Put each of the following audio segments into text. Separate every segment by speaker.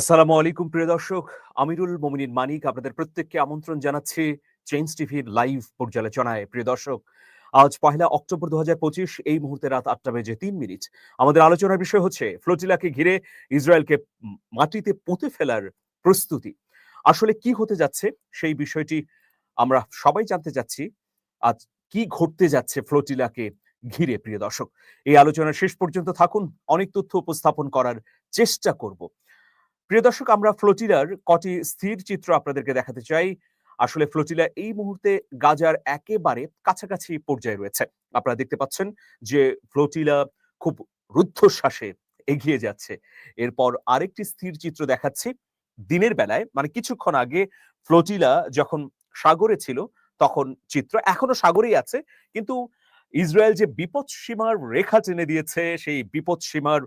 Speaker 1: আসসালামু আলাইকুম প্রিয় দর্শক আমিরুল মোমিনিন মানিক আপনাদের প্রত্যেককে আমন্ত্রণ জানাচ্ছি চেঞ্জ টিভির লাইভ পর্যালোচনায় প্রিয় দর্শক আজ পহেলা অক্টোবর দু এই মুহূর্তে রাত আটটা বেজে তিন মিনিট আমাদের আলোচনার বিষয় হচ্ছে ফ্লোটিলাকে ঘিরে ইসরায়েলকে মাটিতে পুঁতে ফেলার প্রস্তুতি আসলে কি হতে যাচ্ছে সেই বিষয়টি আমরা সবাই জানতে যাচ্ছি আজ কি ঘটতে যাচ্ছে ফ্লোটিলাকে ঘিরে প্রিয় দর্শক এই আলোচনার শেষ পর্যন্ত থাকুন অনেক তথ্য উপস্থাপন করার চেষ্টা করব প্রিয় দর্শক আমরা ফ্লোটিলার কটি স্থির চিত্র আপনাদেরকে দেখাতে চাই আসলে ফ্লোটিলা এই মুহূর্তে গাজার একেবারে কাছাকাছি পর্যায়ে রয়েছে আপনারা দেখতে পাচ্ছেন যে ফ্লোটিলা খুব রুদ্ধশ্বাসে এগিয়ে যাচ্ছে এরপর আরেকটি স্থির চিত্র দেখাচ্ছি দিনের বেলায় মানে কিছুক্ষণ আগে ফ্লোটিলা যখন সাগরে ছিল তখন চিত্র এখনো সাগরেই আছে কিন্তু ইসরায়েল যে বিপদ সীমার রেখা টেনে দিয়েছে সেই বিপদ সীমার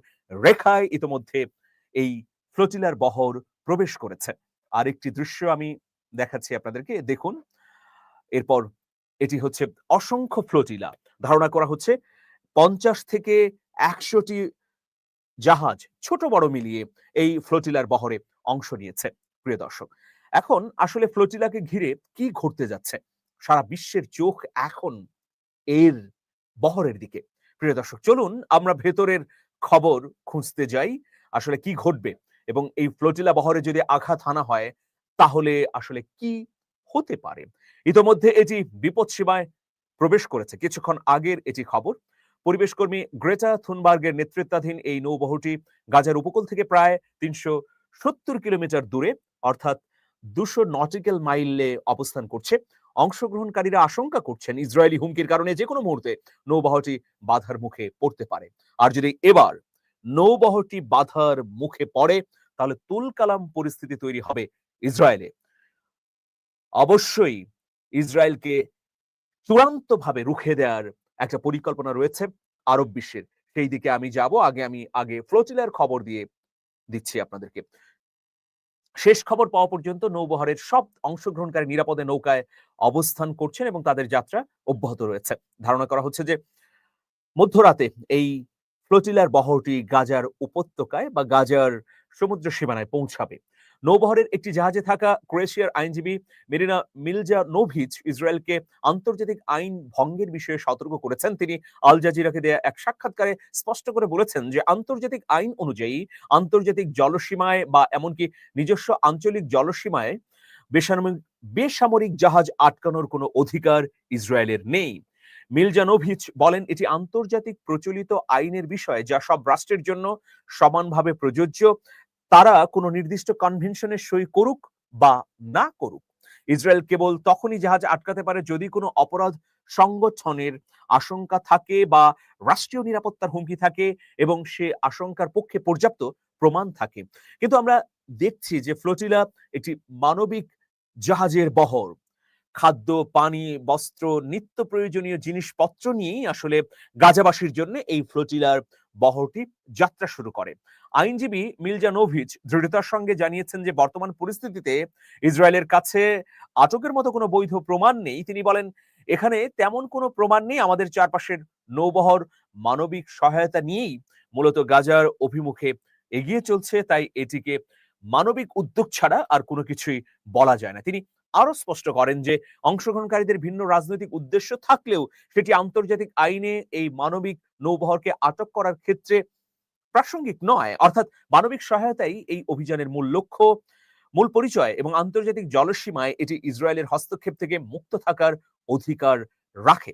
Speaker 1: রেখায় ইতিমধ্যে এই ফ্লোটিলার বহর প্রবেশ করেছে আর একটি দৃশ্য আমি দেখাচ্ছি আপনাদেরকে দেখুন এরপর এটি হচ্ছে অসংখ্য ফ্লোটিলা ধারণা করা হচ্ছে পঞ্চাশ থেকে একশোটি জাহাজ ছোট বড় মিলিয়ে এই ফ্লোটিলার বহরে অংশ নিয়েছে প্রিয় দর্শক এখন আসলে ফ্লোটিলাকে ঘিরে কি ঘটতে যাচ্ছে সারা বিশ্বের চোখ এখন এর বহরের দিকে প্রিয় দর্শক চলুন আমরা ভেতরের খবর খুঁজতে যাই আসলে কি ঘটবে এবং এই ফ্লোটিলা বহরে যদি আঘাত হানা হয় তাহলে আসলে কি হতে পারে ইতোমধ্যে এটি বিপদ সীমায় প্রবেশ করেছে কিছুক্ষণ আগের এটি খবর পরিবেশ কর্মী গ্রেটা থুনবার্গের নেতৃত্বাধীন এই নৌবহটি গাজার উপকূল থেকে প্রায় তিনশো সত্তর কিলোমিটার দূরে অর্থাৎ দুশো নটিক্যাল মাইলে অবস্থান করছে অংশগ্রহণকারীরা আশঙ্কা করছেন ইসরায়েলি হুমকির কারণে যে কোনো মুহূর্তে নৌবহটি বাধার মুখে পড়তে পারে আর যদি এবার নৌবহটি বাধার মুখে পড়ে তাহলে তুল কালাম পরিস্থিতি তৈরি হবে ইসরায়েলে অবশ্যই ইসরায়েলকে চূড়ান্তভাবে রুখে দেওয়ার একটা পরিকল্পনা রয়েছে আরব বিশ্বের সেই দিকে আমি যাব আগে আমি আগে ফ্লোচিলার খবর দিয়ে দিচ্ছি আপনাদেরকে শেষ খবর পাওয়া পর্যন্ত নৌবহরের সব অংশগ্রহণকারী নিরাপদে নৌকায় অবস্থান করছেন এবং তাদের যাত্রা অব্যাহত রয়েছে ধারণা করা হচ্ছে যে মধ্যরাতে এই ফ্লোটিলার বহরটি গাজার উপত্যকায় বা গাজার আহ সমুদ্র সীমানায় পৌঁছাবে নৌবহরের একটি জাহাজে থাকা ক্রোয়েশিয়ার আইনজীবী মেরিনা মিলজা নোভিচ ইসরায়েলকে আন্তর্জাতিক আইন ভঙ্গের বিষয়ে সতর্ক করেছেন তিনি আল জাজিরাকে দেয়া এক সাক্ষাৎকারে স্পষ্ট করে বলেছেন যে আন্তর্জাতিক আইন অনুযায়ী আন্তর্জাতিক জলসীমায় বা এমনকি নিজস্ব আঞ্চলিক জলসীমায় বেসামরিক বেসামরিক জাহাজ আটকানোর কোনো অধিকার ইসরায়েলের নেই মিলজানোভিচ বলেন এটি আন্তর্জাতিক প্রচলিত আইনের বিষয় যা সব রাষ্ট্রের জন্য সমানভাবে প্রযোজ্য তারা কোনো নির্দিষ্ট কনভেনশনে সই করুক বা না করুক ইসরায়েল কেবল তখনই জাহাজ আটকাতে পারে যদি কোনো অপরাধ সংগঠনের আশঙ্কা থাকে বা রাষ্ট্রীয় নিরাপত্তার হুমকি থাকে এবং সে আশঙ্কার পক্ষে পর্যাপ্ত প্রমাণ থাকে কিন্তু আমরা দেখছি যে ফ্লোটিলা একটি মানবিক জাহাজের বহর খাদ্য পানি বস্ত্র নিত্য প্রয়োজনীয় জিনিসপত্র নিয়েই আসলে গাজাবাসীর জন্য এই ফ্লোটিলার বহরটি যাত্রা শুরু করে আইনজীবী মিলজানোভিচ দৃঢ়তার সঙ্গে জানিয়েছেন যে বর্তমান পরিস্থিতিতে ইসরায়েলের কাছে আটকের মতো কোনো বৈধ প্রমাণ নেই তিনি বলেন এখানে তেমন কোনো প্রমাণ নেই আমাদের চারপাশের নৌবহর মানবিক সহায়তা নিয়েই মূলত গাজার অভিমুখে এগিয়ে চলছে তাই এটিকে মানবিক উদ্যোগ ছাড়া আর কোনো কিছুই বলা যায় না তিনি আরো স্পষ্ট করেন যে অংশগ্রহণকারীদের ভিন্ন রাজনৈতিক উদ্দেশ্য থাকলেও সেটি আন্তর্জাতিক আইনে এই মানবিক নৌবহরকে আটক করার ক্ষেত্রে প্রাসঙ্গিক নয় অর্থাৎ মানবিক সহায়তাই এই অভিযানের মূল লক্ষ্য মূল পরিচয় এবং আন্তর্জাতিক জলসীমায় এটি ইসরায়েলের হস্তক্ষেপ থেকে মুক্ত থাকার অধিকার রাখে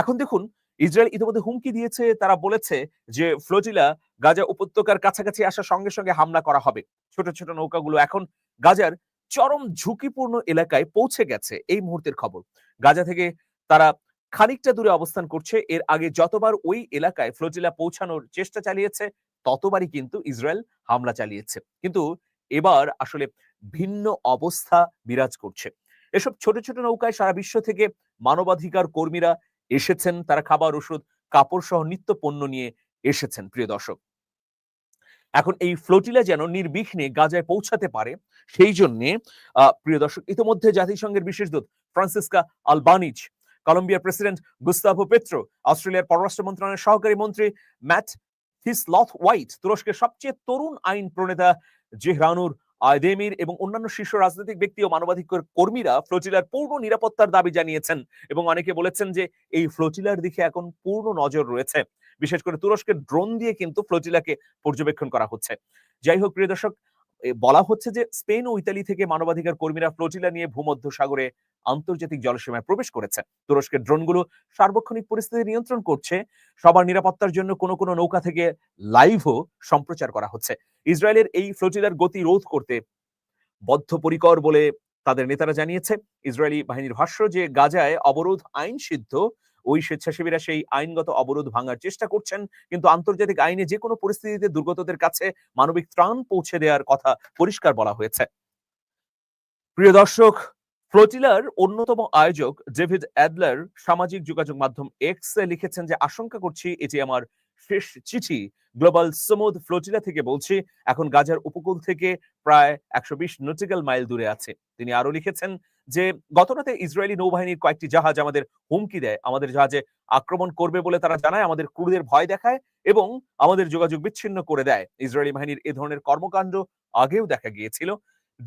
Speaker 1: এখন দেখুন ইসরায়েল ইতিমধ্যে হুমকি দিয়েছে তারা বলেছে যে ফ্লোজিলা গাজা উপত্যকার কাছাকাছি আসার সঙ্গে সঙ্গে হামলা করা হবে ছোট ছোট নৌকাগুলো এখন গাজার চরম ঝুঁকিপূর্ণ এলাকায় পৌঁছে গেছে এই মুহূর্তের খবর গাজা থেকে তারা খানিকটা দূরে অবস্থান করছে এর আগে যতবার ওই এলাকায় ফ্লোটিলা পৌঁছানোর চেষ্টা চালিয়েছে ততবারই কিন্তু ইসরায়েল হামলা চালিয়েছে কিন্তু এবার আসলে ভিন্ন অবস্থা বিরাজ করছে এসব ছোট ছোট নৌকায় সারা বিশ্ব থেকে মানবাধিকার কর্মীরা এসেছেন তারা খাবার ওষুধ কাপড় সহ নিত্য পণ্য নিয়ে এসেছেন প্রিয় দর্শক এখন এই ফ্লোটিলা যেন নির্বিঘ্নে গাজায় পৌঁছাতে পারে সেই জন্য প্রিয় দর্শক ইতিমধ্যে জাতিসংঘের বিশেষ দূত ফ্রান্সিসকা আলবানিজ কলম্বিয়ার প্রেসিডেন্ট গুস্তাভো পেত্রো অস্ট্রেলিয়ার পররাষ্ট্র মন্ত্রণালয়ের সহকারী মন্ত্রী ম্যাট লথ হোয়াইট তুরস্কের সবচেয়ে তরুণ আইন প্রণেতা জেহরানুর আয়দেমির এবং অন্যান্য শীর্ষ রাজনৈতিক ব্যক্তি ও মানবাধিকার কর্মীরা ফ্লোটিলার পূর্ণ নিরাপত্তার দাবি জানিয়েছেন এবং অনেকে বলেছেন যে এই ফ্লোটিলার দিকে এখন পূর্ণ নজর রয়েছে বিশেষ করে তুরস্কের ড্রোন দিয়ে কিন্তু ফ্লোটিলাকে পর্যবেক্ষণ করা হচ্ছে যাই হোক প্রিয় দর্শক বলা হচ্ছে যে স্পেন ও ইতালি থেকে মানবাধিকার কর্মীরা ফ্লোটিলা নিয়ে ভূমধ্য সাগরে আন্তর্জাতিক জলসীমায় প্রবেশ করেছে তুরস্কের ড্রোনগুলো সার্বক্ষণিক পরিস্থিতি নিয়ন্ত্রণ করছে সবার নিরাপত্তার জন্য কোনো কোনো নৌকা থেকে লাইভও সম্প্রচার করা হচ্ছে ইসরায়েলের এই ফ্লোটিলার গতি রোধ করতে বদ্ধপরিকর বলে তাদের নেতারা জানিয়েছে ইসরায়েলি বাহিনীর ভাষ্য যে গাজায় অবরোধ আইন সিদ্ধ ওই স্বেচ্ছাসেবীরা সেই আইনগত অবরোধ ভাঙার চেষ্টা করছেন কিন্তু আন্তর্জাতিক আইনে যে কোনো পরিস্থিতিতে দুর্গতদের কাছে মানবিক ত্রাণ পৌঁছে দেওয়ার কথা পরিষ্কার বলা হয়েছে প্রিয় দর্শক ফ্লোটিলার অন্যতম আয়োজক ডেভিড অ্যাডলার সামাজিক যোগাযোগ মাধ্যম এক্স এ লিখেছেন যে আশঙ্কা করছি এটি আমার শেষ চিঠি গ্লোবাল সমুদ ফ্লোটিলা থেকে বলছি এখন গাজার উপকূল থেকে প্রায় একশো বিশ নটিক্যাল মাইল দূরে আছে তিনি আরো লিখেছেন যে গতরাতে ইসরায়েলি নৌবাহিনীর কয়েকটি জাহাজ আমাদের হুমকি দেয় আমাদের জাহাজে আক্রমণ করবে বলে তারা জানায় আমাদের ক্রুদের ভয় দেখায় এবং আমাদের যোগাযোগ বিচ্ছিন্ন করে দেয় ইসরায়েলি বাহিনীর এ ধরনের কর্মকাণ্ড আগেও দেখা গিয়েছিল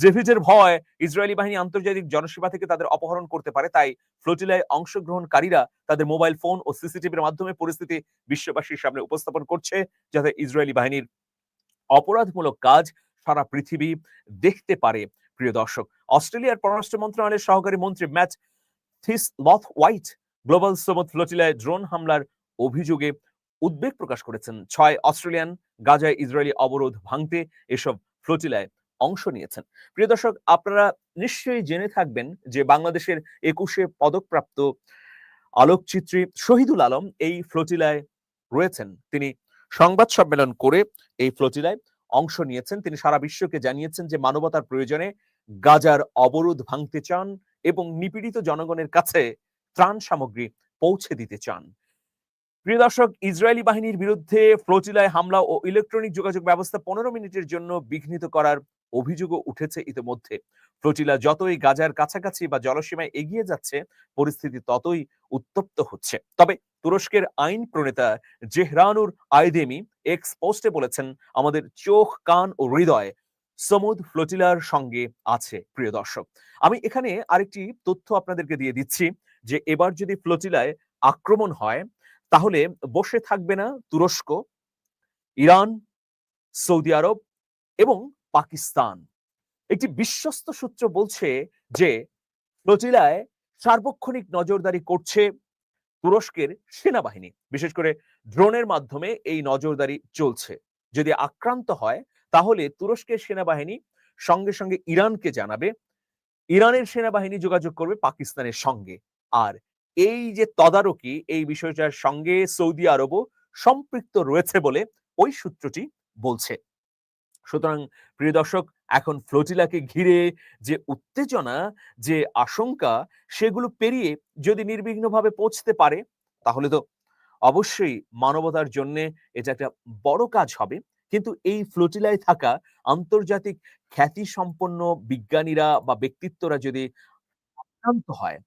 Speaker 1: জেভিজের ভয় ইসরায়েলি বাহিনী আন্তর্জাতিক জনসেবা থেকে তাদের অপহরণ করতে পারে তাই ফ্লোটিলায় অংশগ্রহণকারীরা তাদের মোবাইল ফোন ও সিসিটিভির মাধ্যমে পরিস্থিতি বিশ্ববাসীর সামনে উপস্থাপন করছে যাতে ইসরায়েলি বাহিনীর অপরাধমূলক কাজ সারা পৃথিবী দেখতে পারে প্রিয় দর্শক অস্ট্রেলিয়ার পররাষ্ট্র মন্ত্রণালয়ের সহকারী মন্ত্রী Matt Thistlethwaite global সোমত ফ্লোটিলায় ড্রোন হামলার অভিযোগে উদ্বেগ প্রকাশ করেছেন ছয় অস্ট্রেলিয়ান গাজায় ইসরায়েলি অবরোধ ভাঙতে এসব ফ্লোটিলায় অংশ নিয়েছেন প্রিয় দর্শক আপনারা নিশ্চয়ই জেনে থাকবেন যে বাংলাদেশের একুশে পদকপ্রাপ্ত আলোকচিত্রী শহীদুল আলম এই ফ্লোটিলায় রয়েছেন তিনি সংবাদ সম্মেলন করে এই ফ্লোটিলায় অংশ নিয়েছেন তিনি সারা বিশ্বকে জানিয়েছেন যে মানবতার প্রয়োজনে গাজার অবরোধ ভাঙতে চান এবং নিপীড়িত জনগণের কাছে ত্রাণ সামগ্রী পৌঁছে দিতে চান প্রিয় দর্শক ইসরায়েলি বাহিনীর বিরুদ্ধে ফ্লোটিলায় হামলা ও ইলেকট্রনিক যোগাযোগ ব্যবস্থা পনেরো মিনিটের জন্য বিঘ্নিত করার অভিযোগও উঠেছে ইতিমধ্যে ফ্লোটিলা যতই গাজার কাছাকাছি বা জলসীমায় এগিয়ে যাচ্ছে পরিস্থিতি ততই উত্তপ্ত হচ্ছে তবে তুরস্কের আইন প্রণেতা জেহরানুর আয়দেমি এক্স পোস্টে বলেছেন আমাদের চোখ কান ও হৃদয় সমুদ ফ্লোটিলার সঙ্গে আছে প্রিয় দর্শক আমি এখানে আরেকটি তথ্য আপনাদেরকে দিয়ে দিচ্ছি যে এবার যদি ফ্লোটিলায় আক্রমণ হয় তাহলে বসে থাকবে না তুরস্ক ইরান সৌদি আরব এবং পাকিস্তান একটি বিশ্বস্ত সূত্র বলছে যে ফ্লোটিলায় সার্বক্ষণিক নজরদারি করছে তুরস্কের সেনাবাহিনী বিশেষ করে ড্রোনের মাধ্যমে এই নজরদারি চলছে যদি আক্রান্ত হয় তাহলে তুরস্কের সেনাবাহিনী সঙ্গে সঙ্গে ইরানকে জানাবে ইরানের সেনাবাহিনী যোগাযোগ করবে পাকিস্তানের সঙ্গে আর এই যে তদারকি এই বিষয়টার সঙ্গে সৌদি আরবও সম্পৃক্ত রয়েছে বলে ওই সূত্রটি বলছে সুতরাং প্রিয় দর্শক এখন ফ্লোটিলাকে ঘিরে যে উত্তেজনা যে আশঙ্কা সেগুলো পেরিয়ে যদি নির্বিঘ্নভাবে পৌঁছতে পারে তাহলে তো অবশ্যই মানবতার জন্য এটা একটা বড় কাজ হবে কিন্তু এই ফ্লোটিলায় থাকা আন্তর্জাতিক খ্যাতিসম্পন্ন বিজ্ঞানীরা বা ব্যক্তিত্বরা যদি আক্রান্ত হয়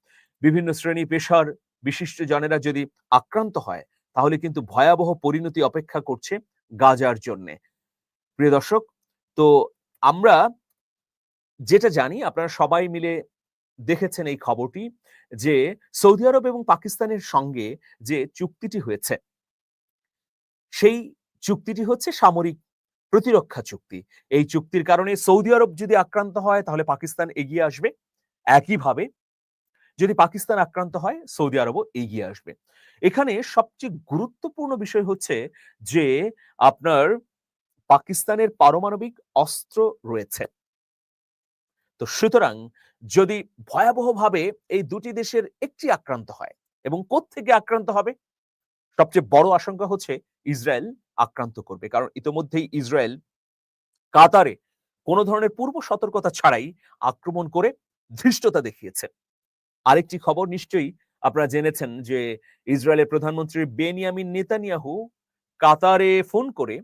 Speaker 1: বিভিন্ন শ্রেণী পেশার বিশিষ্ট জনেরা যদি আক্রান্ত হয় তাহলে কিন্তু ভয়াবহ পরিণতি অপেক্ষা করছে গাজার জন্য প্রিয় দর্শক তো আমরা যেটা জানি আপনারা সবাই মিলে দেখেছেন এই খবরটি যে সৌদি আরব এবং পাকিস্তানের সঙ্গে যে চুক্তিটি হয়েছে সেই চুক্তিটি হচ্ছে সামরিক প্রতিরক্ষা চুক্তি এই চুক্তির কারণে সৌদি আরব যদি আক্রান্ত হয় তাহলে পাকিস্তান এগিয়ে আসবে একইভাবে যদি পাকিস্তান আক্রান্ত হয় সৌদি আরবও এগিয়ে আসবে এখানে সবচেয়ে গুরুত্বপূর্ণ বিষয় হচ্ছে যে আপনার পাকিস্তানের পারমাণবিক অস্ত্র রয়েছে তো সুতরাং যদি ভয়াবহভাবে এই দুটি দেশের একটি আক্রান্ত হয় এবং থেকে আক্রান্ত হবে সবচেয়ে বড় আশঙ্কা হচ্ছে ইসরায়েল আক্রান্ত করবে কারণ ইতিমধ্যেই ইসরায়েল কাতারে কোনো ধরনের পূর্ব সতর্কতা ছাড়াই আক্রমণ করে ধৃষ্টতা দেখিয়েছে আরেকটি খবর নিশ্চয়ই আপনারা জেনেছেন যে ইসরায়েলের প্রধানমন্ত্রী বেনিয়ামিন নেতানিয়াহু কাতারে ফোন করে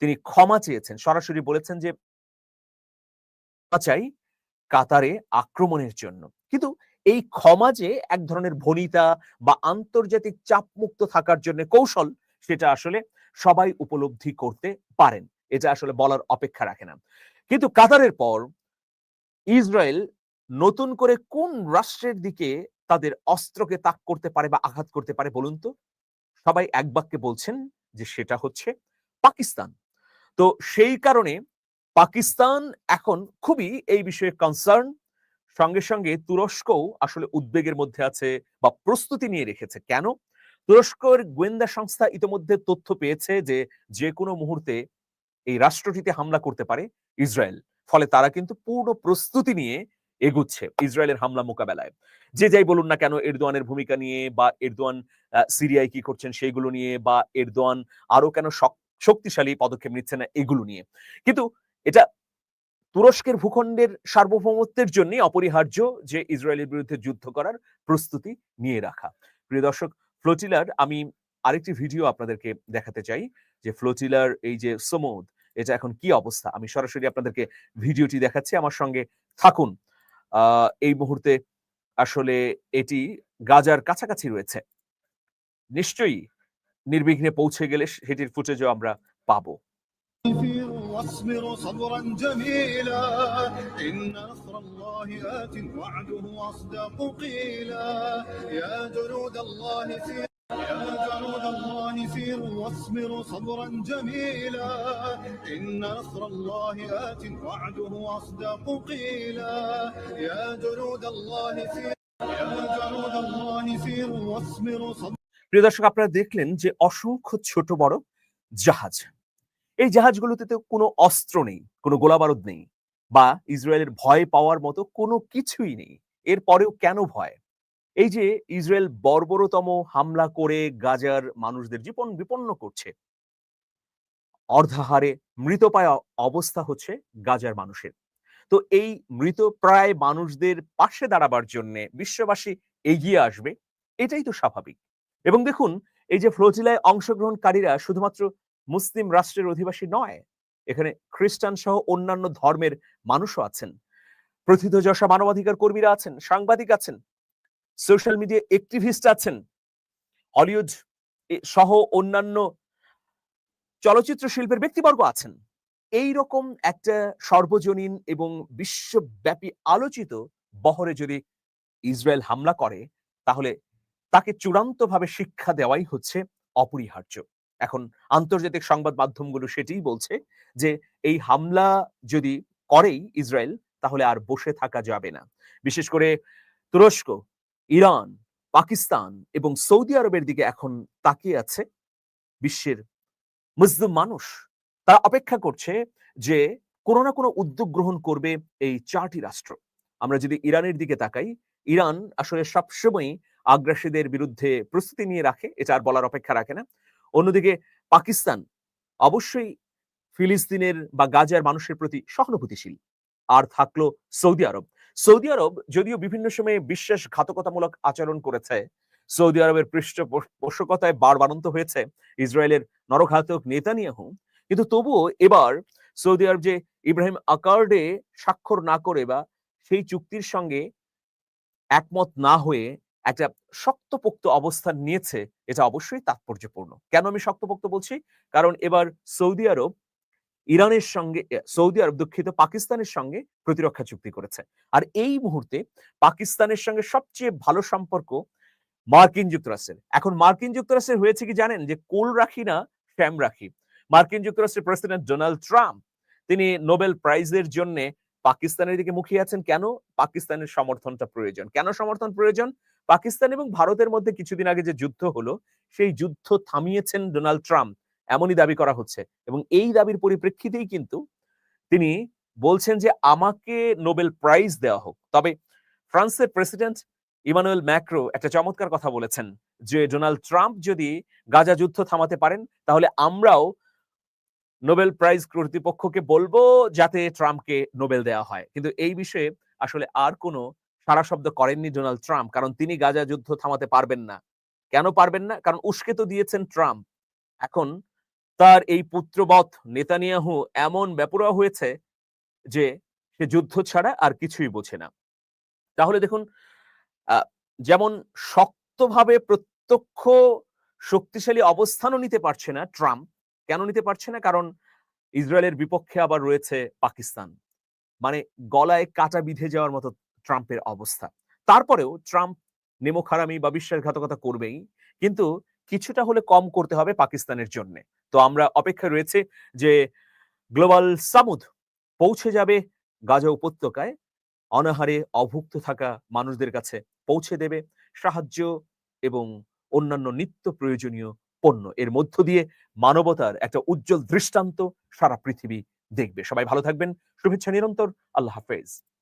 Speaker 1: তিনি ক্ষমা চেয়েছেন সরাসরি বলেছেন যে চাই কাতারে আক্রমণের জন্য কিন্তু এই ক্ষমা যে এক ধরনের ভনিতা বা আন্তর্জাতিক চাপ মুক্ত থাকার জন্য কৌশল সেটা আসলে সবাই উপলব্ধি করতে পারেন এটা আসলে বলার অপেক্ষা রাখে না কিন্তু কাতারের পর ইসরায়েল নতুন করে কোন রাষ্ট্রের দিকে তাদের অস্ত্রকে তাক করতে পারে বা আঘাত করতে পারে বলুন তো সবাই এক বাক্যে বলছেন যে সেটা হচ্ছে পাকিস্তান তো সেই কারণে পাকিস্তান এখন খুবই এই বিষয়ে কনসার্ন সঙ্গে সঙ্গে তুরস্কও আসলে উদ্বেগের মধ্যে আছে বা প্রস্তুতি নিয়ে রেখেছে কেন তুরস্কের গোয়েন্দা সংস্থা ইতিমধ্যে তথ্য পেয়েছে যে যে কোনো মুহূর্তে এই রাষ্ট্রটিতে হামলা করতে পারে ইসরায়েল ফলে তারা কিন্তু পূর্ণ প্রস্তুতি নিয়ে এগুচ্ছে ইসরায়েলের হামলা মোকাবেলায় যে যাই বলুন না কেন এরদোয়ানের ভূমিকা নিয়ে বা এরদোয়ান সিরিয়ায় কি করছেন সেইগুলো নিয়ে বা এরদোয়ান আরো কেন শক্তিশালী পদক্ষেপ নিচ্ছে না এগুলো নিয়ে কিন্তু এটা তুরস্কের ভূখণ্ডের সার্বভৌমত্বের জন্য অপরিহার্য যে ইসরায়েলের বিরুদ্ধে যুদ্ধ করার প্রস্তুতি নিয়ে রাখা প্রিয় দর্শক ফ্লোটিলার আমি আরেকটি ভিডিও আপনাদেরকে দেখাতে চাই যে ফ্লোটিলার এই যে সমুদ এটা এখন কি অবস্থা আমি সরাসরি আপনাদেরকে ভিডিওটি দেখাচ্ছি আমার সঙ্গে থাকুন এই মুহূর্তে আসলে এটি গাজার কাছাকাছি রয়েছে নিশ্চয়ই নির্বিঘ্নে পৌঁছে গেলে সেটির ফুটেজও আমরা পাবো واصبر صبرا جميلا إن نصر الله آت وعده أصدق قيلا يا جنود الله في يا جنود الله سيروا واصبروا صبرا جميلا إن نصر الله آت وعده أصدق قيلا يا جنود الله سيروا يا جنود الله سيروا واصبروا صبرا প্রিয় দর্শক আপনারা দেখলেন যে অসংখ্য ছোট বড় জাহাজ এই জাহাজগুলোতে তো কোনো অস্ত্র নেই কোনো গোলাবারুদ নেই বা ইসরায়েলের ভয় পাওয়ার মতো কোনো কিছুই নেই এরপরেও কেন ভয় এই যে ইসরায়েল বর্বরতম হামলা করে গাজার মানুষদের জীবন বিপন্ন করছে অর্ধাহারে মৃতপ্রায় অবস্থা হচ্ছে গাজার মানুষের তো এই মৃত প্রায় মানুষদের পাশে দাঁড়াবার জন্য বিশ্ববাসী এগিয়ে আসবে এটাই তো স্বাভাবিক এবং দেখুন এই যে ফ্লোজিলায় অংশগ্রহণকারীরা শুধুমাত্র মুসলিম রাষ্ট্রের অধিবাসী নয় এখানে খ্রিস্টান সহ অন্যান্য ধর্মের মানুষও আছেন যশা মানবাধিকার কর্মীরা আছেন সাংবাদিক আছেন সোশ্যাল মিডিয়া অ্যাক্টিভিস্ট আছেন হলিউড সহ অন্যান্য চলচ্চিত্র শিল্পের ব্যক্তিবর্গ আছেন এই রকম একটা সর্বজনীন এবং বিশ্বব্যাপী আলোচিত বহরে যদি ইসরায়েল হামলা করে তাহলে তাকে চূড়ান্তভাবে শিক্ষা দেওয়াই হচ্ছে অপরিহার্য এখন আন্তর্জাতিক সংবাদ মাধ্যমগুলো সেটিই বলছে যে এই হামলা যদি করেই ইসরায়েল তাহলে আর বসে থাকা যাবে না বিশেষ করে তুরস্ক ইরান পাকিস্তান এবং সৌদি আরবের দিকে এখন তাকিয়ে আছে বিশ্বের মুসলিম মানুষ তারা অপেক্ষা করছে যে কোনো না কোনো উদ্যোগ গ্রহণ করবে এই চারটি রাষ্ট্র আমরা যদি ইরানের দিকে তাকাই ইরান আসলে সবসময় আগ্রাসীদের বিরুদ্ধে প্রস্তুতি নিয়ে রাখে এটা আর বলার অপেক্ষা রাখে না অন্যদিকে পাকিস্তান অবশ্যই ফিলিস্তিনের বা গাজার মানুষের প্রতি সহানুভূতিশীল আর থাকলো সৌদি আরব সৌদি আরব যদিও বিভিন্ন সময়ে বিশ্বাসঘাতকতামূলক আচরণ করেছে সৌদি আরবের পৃষ্ঠপোষকতায় বারবারন্ত হয়েছে ইসরায়েলের নরঘাতক নেতানিয়াহু কিন্তু তবুও এবার সৌদি আরব যে ইব্রাহিম আকার্ডে স্বাক্ষর না করে বা সেই চুক্তির সঙ্গে একমত না হয়ে একটা শক্তপোক্ত অবস্থান নিয়েছে এটা অবশ্যই তাৎপর্যপূর্ণ কেন আমি শক্তপোক্ত বলছি কারণ এবার সৌদি আরব ইরানের সঙ্গে সৌদি আরব দুঃখিত পাকিস্তানের সঙ্গে প্রতিরক্ষা চুক্তি করেছে আর এই মুহূর্তে পাকিস্তানের সঙ্গে সবচেয়ে ভালো সম্পর্ক মার্কিন যুক্তরাষ্ট্রের এখন মার্কিন যুক্তরাষ্ট্রের হয়েছে কি জানেন যে কোল রাখি না শ্যাম রাখি মার্কিন যুক্তরাষ্ট্রের প্রেসিডেন্ট ডোনাল্ড ট্রাম্প তিনি নোবেল প্রাইজের জন্য পাকিস্তানের দিকে মুখিয়ে আছেন কেন পাকিস্তানের সমর্থনটা প্রয়োজন কেন সমর্থন প্রয়োজন পাকিস্তান এবং ভারতের মধ্যে কিছুদিন আগে যে যুদ্ধ হলো সেই যুদ্ধ থামিয়েছেন ডোনাল্ড ট্রাম্প এমনই দাবি করা হচ্ছে এবং এই দাবির পরিপ্রেক্ষিতেই কিন্তু তিনি বলছেন যে আমাকে নোবেল প্রাইজ দেওয়া হোক তবে ফ্রান্সের প্রেসিডেন্ট ইমানুয়েল ম্যাক্রো একটা চমৎকার কথা বলেছেন যে ডোনাল্ড ট্রাম্প যদি গাজা যুদ্ধ থামাতে পারেন তাহলে আমরাও নোবেল প্রাইজ কর্তৃপক্ষকে বলবো যাতে ট্রাম্পকে নোবেল দেওয়া হয় কিন্তু এই বিষয়ে আসলে আর কোনো সারা শব্দ করেননি ডোনাল্ড ট্রাম্প কারণ তিনি গাজা যুদ্ধ থামাতে পারবেন না কেন পারবেন না কারণ উস্কে তো দিয়েছেন ট্রাম্প এখন তার এই পুত্রবধ নেতানিয়াহু এমন ব্যাপুরা হয়েছে যে সে যুদ্ধ ছাড়া আর কিছুই বোঝে না তাহলে দেখুন যেমন শক্তভাবে প্রত্যক্ষ শক্তিশালী অবস্থানও নিতে পারছে না ট্রাম্প কেন নিতে পারছে না কারণ ইসরায়েলের বিপক্ষে আবার রয়েছে পাকিস্তান মানে গলায় কাটা বিধে যাওয়ার মতো ট্রাম্পের অবস্থা তারপরেও ট্রাম্প নেমোখারামি বা বিশ্বাসঘাতকতা করবেই কিন্তু কিছুটা হলে কম করতে হবে পাকিস্তানের জন্য তো আমরা অপেক্ষা রয়েছে যে গ্লোবাল সামুদ পৌঁছে যাবে গাজা উপত্যকায় অনাহারে অভুক্ত থাকা মানুষদের কাছে পৌঁছে দেবে সাহায্য এবং অন্যান্য নিত্য প্রয়োজনীয় পণ্য এর মধ্য দিয়ে মানবতার একটা উজ্জ্বল দৃষ্টান্ত সারা পৃথিবী দেখবে সবাই ভালো থাকবেন শুভেচ্ছা নিরন্তর আল্লাহ হাফেজ